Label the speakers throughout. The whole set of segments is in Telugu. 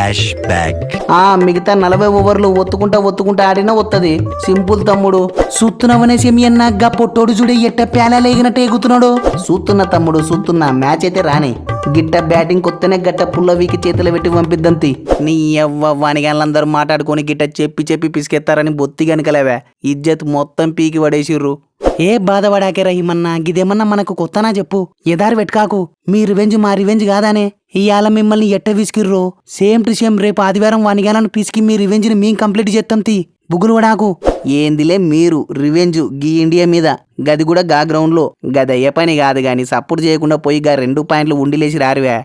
Speaker 1: ఫ్లాష్ బ్యాక్
Speaker 2: ఆ మిగతా నలభై ఓవర్లు ఒత్తుకుంటా ఒత్తుకుంటా ఆడినా వత్తది సింపుల్ తమ్ముడు. సూత్తున్నవనే సెమియన్న గా పొట్టోడు చూడే ఎట్ట పేలాలేగినట్టు ఎగుతున్నాడు. సూతున్న తమ్ముడు సూతున్న మ్యాచ్ అయితే రాని. గిట్ట బ్యాటింగ్ కొత్తనే గట్ట పుల్లవికి చేతులు పెట్టి పంపిద్దంతి. నీ ఎవ్వ వానిగాళ్ళందరూ మాట్లాడుకొని గిట్ట చెప్పి చెప్పి పిసికెత్తారని బొత్తి గనుకలేవే. ఇజ్జత్ మొత్తం పీకి పడేసిర్రు. ఏ బాధపడాకే రహిమన్నా గిదేమన్నా మనకు కొత్తనా చెప్పు. ఎదారు వెట్కాకు. మీ రివెంజ్ మా రివెంజ్ కాదానే. ఇవాళ మిమ్మల్ని ఎట్ట విసికిర్రో. సేమ్ టు సేమ్ రేపు ఆదివారం వానిగాలను పిసికి మీ రివెంజ్ని మేం కంప్లీట్ చేస్తాం తీ బుగులువడాకు ఏందిలే మీరు రివెంజ్ గీ ఇండియా మీద? గది కూడా గా గ్రౌండ్లో. గదయ్యే పని కాదు గాని సపోర్ట్ చేయకుండా పోయి గా రెండు పాయింట్లు ఉండిలేసి రారువే.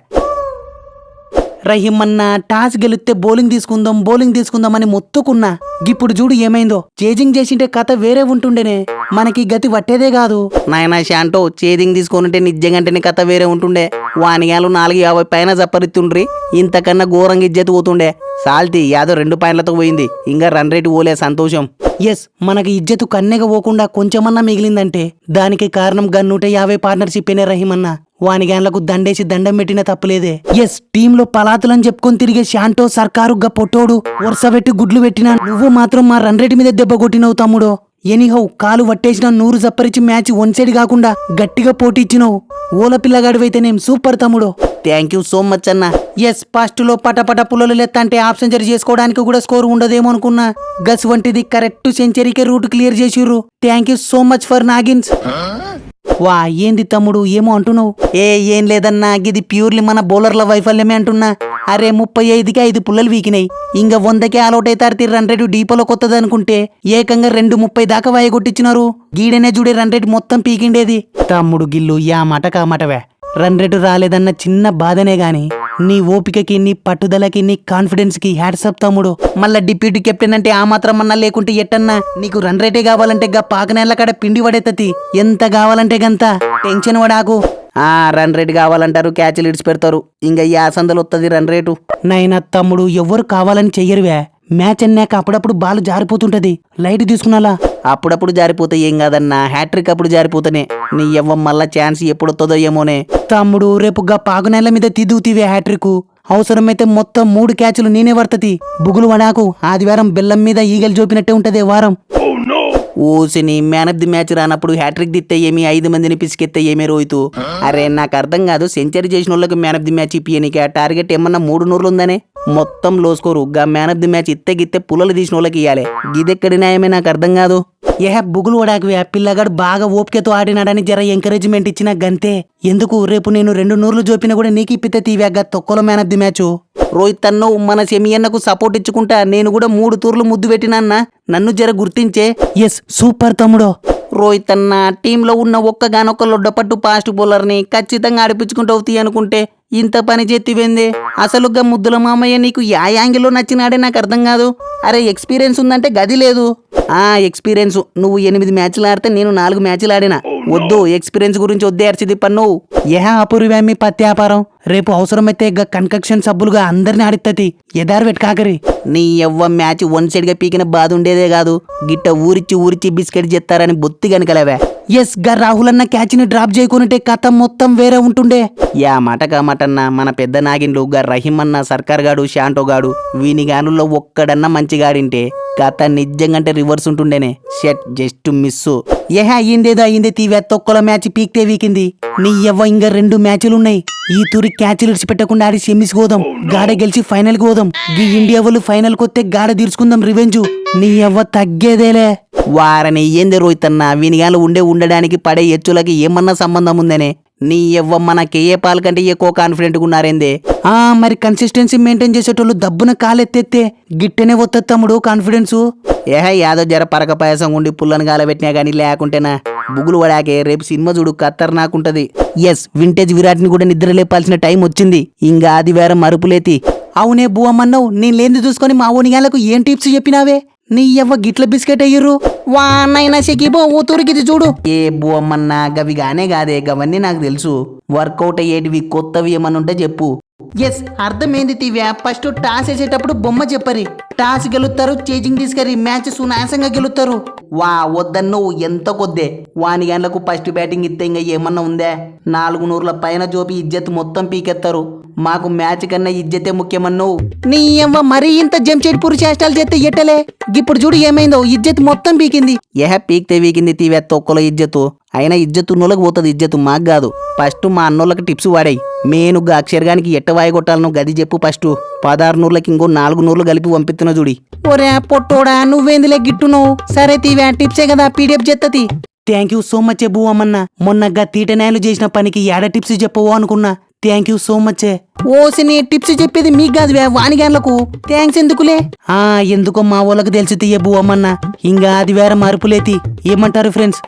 Speaker 2: రహిమన్న టాస్ గెలిస్తే బౌలింగ్ తీసుకుందాం బౌలింగ్ తీసుకుందాం అని మొత్తుకున్నా. ఇప్పుడు చూడు ఏమైందో. చేజింగ్ చేసింటే కథ వేరే ఉంటుండేనే. మనకి గతి పట్టేదే కాదు. నాయనా శాంటో చేజింగ్ తీసుకుంటే నిజంగంటేనే కథ వేరే ఉంటుండే. వానియాలు నాలుగు యాభై పైన జప్పరిత్తుండ్రి ఇంతకన్నా ఘోరంగా ఇజ్జత్ పోతుండే. సాల్తీ యాదో రెండు పాయింట్లతో పోయింది. ఇంకా రన్ రేటు పోలే సంతోషం. ఎస్ మనకి ఇజ్జతు కన్నెగా పోకుండా కొంచెమన్నా మిగిలిందంటే దానికి కారణం గన్ నూట యాభై పార్ట్నర్షిప్ రహీమన్నా వాని వానిగాన్లకు దండేసి దండం పెట్టిన తప్పులేదే. ఎస్ టీంలో పలాతులని చెప్పుకొని తిరిగే శాంటో సర్కారుగా పొట్టోడు వరుస పెట్టి గుడ్లు పెట్టినా నువ్వు మాత్రం మా రన్ రేట్ మీద దెబ్బ కొట్టినవు తమ్ముడు. ఎనీహౌ కాలు వట్టేసిన నూరు జప్పరిచి మ్యాచ్ వన్ సైడ్ కాకుండా గట్టిగా పోటీ ఇచ్చినావు. ఓల పిల్లగాడివైతేనేం సూపర్ తమ్ముడు. థ్యాంక్ యూ సో మచ్ అన్న. ఎస్ ఫస్ట్లో పటపట పుల్లలు లెత్తంటే హాఫ్ సెంచరీ చేసుకోవడానికి కూడా స్కోర్ ఉండదేమో అనుకున్నా. గస్ వంటిది కరెక్ట్ సెంచరీకే రూట్ క్లియర్ చేసిర్రు. Thank you so much for నాగిన్స్ వా ఏంది తమ్ముడు ఏమో అంటున్నావు? ఏ ఏం లేదన్నా ఇది ప్యూర్లీ మన బౌలర్ల వైఫల్యమే అంటున్నా. అరే ముప్పై ఐదుకి ఐదు పుల్లలు వీకినాయి. ఇంకా వందకే ఆల్అౌట్ అవుతారు తీరు రన్ రేటు డీపోలో కొత్తది అనుకుంటే ఏకంగా రెండు ముప్పై దాకా వాయగొట్టించినారు గీడనే చూడే రన్ రేటు మొత్తం పీకిండేది. తమ్ముడు గిల్లు యా మాట కామాటవే రన్ రేటు రాలేదన్న చిన్న బాధనే గాని నీ ఓపికకి నీ పట్టుదలకి నీ కాన్ఫిడెన్స్కి హ్యాట్సప్ తమ్ముడు. మళ్ళా డిప్యూటీ కెప్టెన్ అంటే ఆ మాత్రం అన్నా లేకుంటే ఎట్టన్నా? నీకు రన్ రేటే కావాలంటే గా పాకనేళ్ళ కాడ పిండి పడేతతి ఎంత కావాలంటే గంత? టెన్షన్ పడాకు. ఆ రన్ రేట్ కావాలంటారు క్యాచ్లు ఇడిచి పెడతారు. ఇంకా యాసందలు వస్తుంది రన్ రేటు నైనా తమ్ముడు ఎవ్వరు కావాలని చెయ్యరువే. మ్యాచ్ అన్నాక అప్పుడప్పుడు బాల్ జారిపోతుంటది. లైట్ తీసుకున్నాలా? అప్పుడప్పుడు జారిపోతే ఏం కాదన్నా? హ్యాట్రిక్ అప్పుడు జారిపోతేనే. నీ ఎవ్వ మళ్ళా ఛాన్స్ ఎప్పుడు వస్తుందో ఏమోనే. తమ్ముడు రేపు గా పాగునేళ్ళ మీద తిదుగుతీవే హ్యాట్రిక్. అవసరమైతే మొత్తం మూడు క్యాచ్లు నేనే వర్తతి బుగులు వడాకు ఆదివారం బెల్లం మీద ఈగలు చూపినట్టే ఉంటదే వారం. ఓసిని మ్యాన్ ఆఫ్ ది మ్యాచ్ రానప్పుడు హ్యాట్రిక్ దిత్తే ఏమి? ఐదు మందిని పిసికెత్తే ఏమి రోహితు? అరే నాకు అర్థం కాదు సెంచరీ చేసిన వాళ్ళకి మ్యాన్ ఆఫ్ ది మ్యాచ్ ఇప్పియనికి. ఆ టార్గెట్ ఏమన్నా మూడు నూరులు ఉందనే? మొత్తం లో స్కోరు గా మ్యాన్ ఆఫ్ ది మ్యాచ్ ఇత్తే గిత్తే పుల్లలు తీసిన వాళ్ళకి ఇవ్వాలి గిదెక్కడి న్యాయమే? నాకు అర్థం కాదు. ఏ బుగులు వడాకు ఆ పిల్లగాడు బాగా ఓపికతో ఆడినాడని జర ఎంకరేజ్మెంట్ ఇచ్చిన గంతే. ఎందుకు? రేపు నేను రెండు నూర్లు జోపినా కూడా నీకు ఇప్పితే తీవ్యాగా తొక్కలో man of the match. Rohit అన్నో మన సెమియన్నకు సపోర్ట్ ఇచ్చుకుంటా నేను కూడా మూడు తూర్లు ముద్దు పెట్టినాన్న నన్ను జర గుర్తించే. Yes super తమ్ముడో. రోహిత్ అన్న టీంలో ఉన్న ఒక్కగానొక్క లొడ్డపట్టు ఫాస్ట్ బౌలర్ని ఖచ్చితంగా ఆడిపించుకుంటావు అనుకుంటే. ఇంత పని చేతివేంది? అసలు గా ముద్దుల మామయ్య నీకు యా యాంగిల్లో నచ్చినాడే నాకు అర్థం కాదు. అరే ఎక్స్పీరియన్స్ ఉందంటే గది లేదు. ఆ ఎక్స్పీరియన్స్. నువ్వు ఎనిమిది మ్యాచ్లు ఆడితే నేను నాలుగు మ్యాచ్లు ఆడినా. వద్దు ఎక్స్పీరియన్స్ గురించి వద్దే అర్చిది పన్ను ఏహ అపూర్వమి పత్యాపారం? రేపు అవసరమైతే గా కన్కక్షన్ సబ్బులుగా అందరిని ఆడిత్తది. ఎదారు పెట్టుకాకరి నీ ఎవ్వ మ్యాచ్ వన్ సైడ్గా పీకిన బాధ ఉండేదే కాదు. గిట్ట ఊరిచ్చి ఊరిచ్చి బిస్కెట్ చేస్తారని బొత్తి కనుకలేవే ఎస్గా రాహుల్ అన్న క్యాచ్ని డ్రాప్ చేయకుంటే కథ మొత్తం వేరే ఉంటుండే. యా మాట కామాటన్నా మన పెద్ద నాగిన్లు గా రహీం అన్న సర్కార్ గాడు శాంటో గాడు వీని గానుల్లో ఒక్కడన్నా మంచిగాడింటే కథ నిజంగంటే రివర్స్ ఉంటుండేనే. షెట్ జస్ట్ మిస్ ఏహ అయ్యిందేదో అయ్యిందే తీవే తొక్కల మ్యాచ్ పీక్తే వీకింది. నీ ఎవ్వ ఇంకా రెండు మ్యాచ్లు ఉన్నాయి ఈ తూరి క్యాచ్లు ఇడిచిపెట్టకుండా ఆడి సెమీస్ పోదాం గాడ గెలిచి ఫైనల్ పోదాం ఈ ఇండియా వాళ్ళు ఫైనల్ కొత్తే గాడ తీర్చుకుందాం రివెంజ్. నీ ఎవ్వ తగ్గేదేలే. వారని ఏంది రోయితన్నా వీనిగాలు ఉండే ఉండడానికి పడే ఎచ్చులకి ఏమన్నా సంబంధం ఉందనే? నీ ఎవ్వ మన కేఏ పాల్ కంటే ఎక్కువ కాన్ఫిడెంట్ ఉన్నారేందే ఆ మరి కన్సిస్టెన్సీ మెయింటైన్ చేసేటోళ్ళు దబ్బున కాలెత్తెత్తే గిట్టనే వత్త తమ్ముడు కాన్ఫిడెన్స్ ఏహ యాదో జర పరక పాయసం ఉండి పుల్లని గాలబెట్టినా గానీ లేకుంటేనా? బుగులు పడాకే రేపు సినిమా చూడు ఖత్తర్ నాకుంటది ఎస్ వింటేజ్ విరాట్ని కూడా నిద్ర లేపాల్సిన టైం వచ్చింది. ఇంకా ఆదివారం మరుపులేతి. అవునే బువమ్మన్నావు నేను లేని చూసుకొని మా ఓనిగాలకు ఏం టిప్స్ చెప్పినావే? నీ ఎవ్వ గిట్ల బిస్కెట్ అయ్యిర్రు వానైనా సెకిబో ఊతురికిది చూడు. ఏ బువమ్మన్నా గవి గానే కాదే గవన్నీ నాకు తెలుసు. వర్కౌట్ అయ్యేటివి కొత్తవి ఏమన్నా ఉంటే చెప్పు. ఎస్ అర్థమైంది తీవ్యా ఫస్ట్ టాస్ వేసేటప్పుడు బొమ్మ చెప్పరి. టాస్ గెలుస్తారు చేజింగ్ తీసుకరి. మ్యాచ్ సునాయాసంగా గెలుస్తారు. వా వద్దన్ను ఎంత కొద్దే. వాని గంటలకు ఫస్ట్ బ్యాటింగ్ ఇస్తే ఇంకా ఏమన్నా ఉందే? నాలుగు నూరుల పైన జోపి ఇజ్జత్ మొత్తం పీకెత్తారు. మాకు మ్యాచ్ కన్నా ఇజ్జతే ముఖ్యమన్ను నీ అవ్వ మరీ ఇంత జంషెడ్పూర్ చేష్టాలు చేస్తే ఎట్టలే? ఇప్పుడు చూడు ఏమైందో ఇజ్జత్ మొత్తం పీకింది. ఏ పీకితే పీకింది తీవే తొక్కలో ఇజ్జతు. అయినా ఇజ్జతు ఉన్నోళ్ళకి పోతుంది ఇజ్జత్తు మాకు కాదు. ఫస్ట్ మా అన్నోళ్ళకి టిప్స్ వాడాయి. నేను అక్షరగానికి ఎట్ట వాయగొట్టాలను గది చెప్పు ఫస్ట్. పదహారు నూర్లకి ఇంకో నాలుగు నూర్లు కలిపి పంపిస్తున్నా చూడి. ఒరే పొట్టోడా నువ్వేందిలే గిట్టును? సరే తీవే టిప్సే కదా పీడిఎఫ్ చెత్తది. థ్యాంక్ యూ సో మచ్ బూ అమ్మన్న. మొన్నగా తీటనాయలు చేసిన పనికి ఏడ టిప్స్ చెప్పవు అనుకున్నా. థ్యాంక్ యూ సో మచ్ ఓసి నీ టిప్స్ చెప్పేది మీకు కాదు వే, వానిగాన్లకు థ్యాంక్స్ ఎందుకులే? ఆ ఎందుకో మా వాళ్ళకి తెలిసి తీయ బూ అమ్మన్న. ఇంకా అది వేరే మరుపులేతి. ఏమంటారు ఫ్రెండ్స్